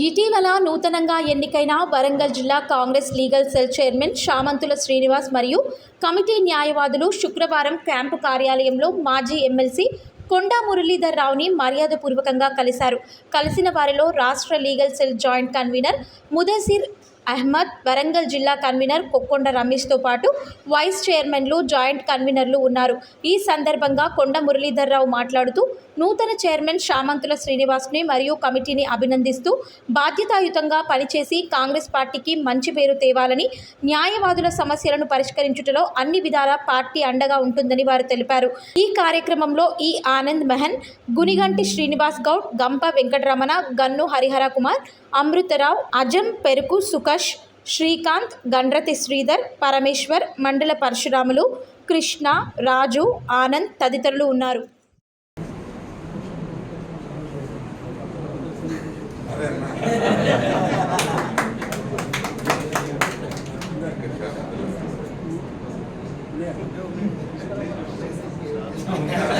ఇటీవల నూతనంగా ఎన్నికైన వరంగల్ జిల్లా Congress legal cell chairman Shamanthula Srinivas మరియు కమిటీ న్యాయవాదులు శుక్రవారం క్యాంపు కార్యాలయంలో మాజీ ఎమ్మెల్సీ కొండా మురళీధర్ రావుని మర్యాదపూర్వకంగా కలిశారు. కలిసిన వారిలో రాష్ట్ర legal cell joint convener Mudassir Ahmed Warangal జిల్లా కన్వీనర్ కొక్కొండ రమేష్తో పాటు వైస్ చైర్మన్లు జాయింట్ కన్వీనర్లు ఉన్నారు. ఈ సందర్భంగా కొండ మురళీధర్రావు మాట్లాడుతూ నూతన చైర్మన్ శామంతుల శ్రీనివాస్ని మరియు కమిటీని అభినందిస్తూ బాధ్యతాయుతంగా పనిచేసి కాంగ్రెస్ పార్టీకి మంచి పేరు తేవాలని న్యాయవాదుల సమస్యలను పరిష్కరించుటలో అన్ని విధాల పార్టీ అండగా ఉంటుందని వారు తెలిపారు. ఈ కార్యక్రమంలో ఈ ఆనంద్ మెహన్ గునిగంటి శ్రీనివాస్ గౌడ్ గంప వెంకటరమణ గన్ను హరిహర కుమార్ అమృతరావు అజం పెరుకు ప్రకాష్ శ్రీకాంత్ గండ్రతి శ్రీధర్ పరమేశ్వర్ మండల పరశురాములు కృష్ణ రాజు ఆనంద్ తదితరులు ఉన్నారు Yeah.